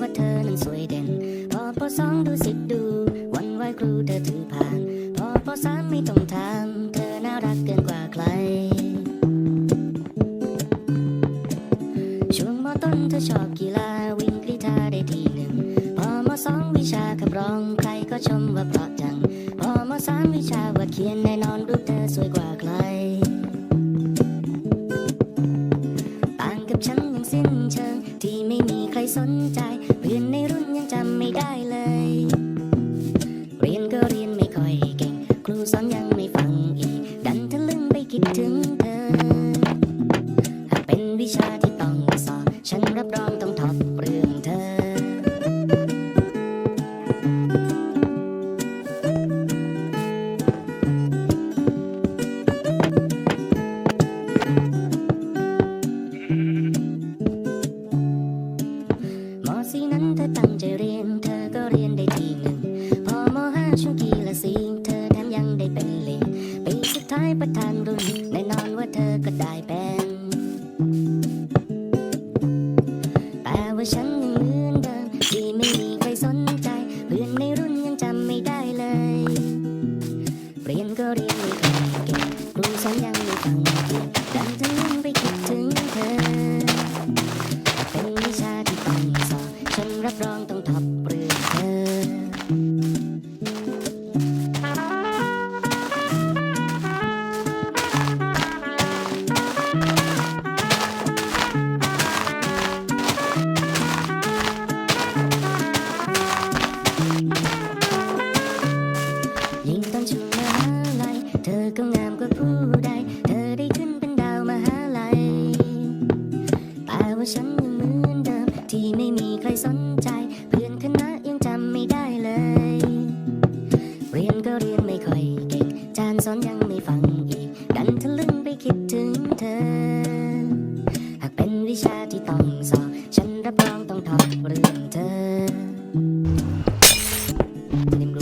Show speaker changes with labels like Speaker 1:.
Speaker 1: ว่าเธอนั้นสวยเด่น พอปสองดูสิดู วันไหวครูเธอถือผ่าน พอพอสามไม่ต้องถามเธอน่ารักเกินกว่าใคร ช่วงมอต้นเธอชอบกีฬาวิ่งกรีธาได้ทีหนึ่ง พอมอสองวิชาขับร้องใครก็ชมว่าเพราะจัง พอมอสามวิชาว่าเขียนใน จำไม่ได้เลย เรียนก็เรียนไม่ค่อยเก่ง ครูสอนยังไม่ฟังอีก ดันทะลึ่งไปคิดถึงเธอ หากเป็นวิชาที่ต้องสอบ ฉันรับรอง ปีสุดท้ายประธานรุ่นแน่นอนว่าเธอก็ได้เป็น แต่ว่าฉันยังเหมือนเดิมที่ไม่มีใครสนใจ เพื่อนในรุ่นยังจำไม่ได้เลย เรียนก็เรียนไม่อยเก่งครูสอนยังไม่ฟังดันทะลึ่งไปคิดถึงเธอ ยิงตอนชุมาลัยเธอก็งามกว่ผู้ใด เธอได้ขึ้นเป็นดาวมหาลัยแต่ว่าฉันยังเหมือนเดิม ที่ไม่มีใครสนใจ เพื่อคณะยังจำไม่ได้เลย เรียนก็เรียนไม่ค่อยเก่ง จานสอนยังไม่ฟังอีก ดันทะลึ่งไปคิดถึงเธอ หากเป็นวิชาที่ต้องสอบ ฉันรับรองต้องทอบเรื่องเธอ Mm-hmm.